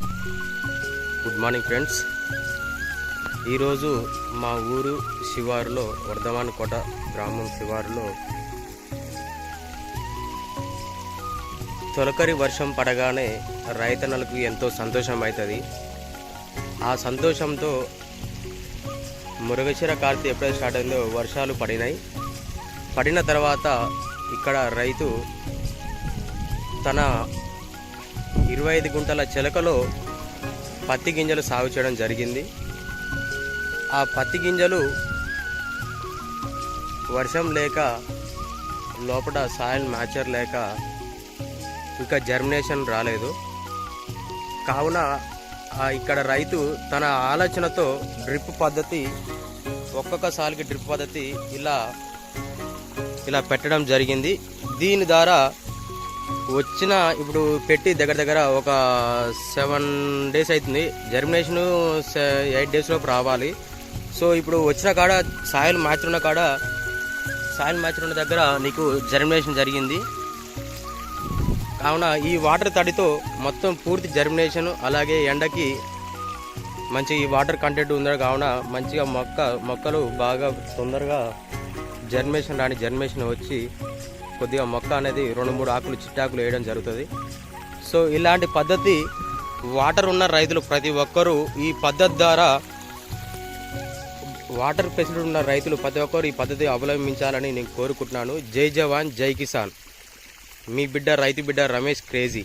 Good morning friends ఈరోజు మా ఊరు శివారులో వర్ధమాన్ కోట గ్రామం శివారులో తొలకరి వర్షం పడగానే రైతన్నలకు ఎంతో సంతోషం అవుతుంది ఆ సంతోషంతో మురగశిర కార్తీ ఎప్పుడైతే స్టార్ట్ అయిందో వర్షాలు పడినాయి. పడిన తర్వాత ఇక్కడ రైతు తన ఇరవై ఐదు గుంటల చెలకలో పత్తి గింజలు సాగు చేయడం జరిగింది. ఆ పత్తి గింజలు వర్షం లేక లోపల సాయిల్ మ్యాచర్ లేక ఇంకా జర్మినేషన్ రాలేదు. కావున ఇక్కడ రైతు తన ఆలోచనతో డ్రిప్ పద్ధతి ఒక్కొక్కసారికి డ్రిప్ పద్ధతి ఇలా ఇలా పెట్టడం జరిగింది. దీని ద్వారా వచ్చిన ఇప్పుడు పెట్టి దగ్గర దగ్గర ఒక సెవెన్ డేస్ అవుతుంది జర్మినేషన్ ఎయిట్ డేస్ లోపు రావాలి. సో ఇప్పుడు వచ్చిన కాడ సాయిల్ మ్యాచ్ ఉన్న కాడ సాయిల్ మ్యాచ్ ఉన్న దగ్గర నీకు జర్మినేషన్ జరిగింది. కావున ఈ వాటర్ తడితో మొత్తం పూర్తి జర్మినేషన్ అలాగే ఎండకి మంచి ఈ వాటర్ కంటెంట్ ఉంది. కావున మంచిగా మొక్క మొక్కలు బాగా తొందరగా జర్మినేషన్ రాని జర్మినేషన్ వచ్చి కొద్దిగా మొక్క అనేది రెండు మూడు ఆకులు చిట్టాకులు వేయడం జరుగుతుంది. సో ఇలాంటి పద్ధతి వాటర్ ఉన్న రైతులు ప్రతి ఒక్కరూ ఈ పద్ధతి ద్వారా వాటర్ ఫెసిలిటీ ఉన్న రైతులు ప్రతి ఒక్కరు ఈ పద్ధతి అవలంబించాలని నేను కోరుకుంటున్నాను. జై జవాన్ జై కిసాన్. మీ బిడ్డ రైతు బిడ్డ రమేష్ క్రేజీ.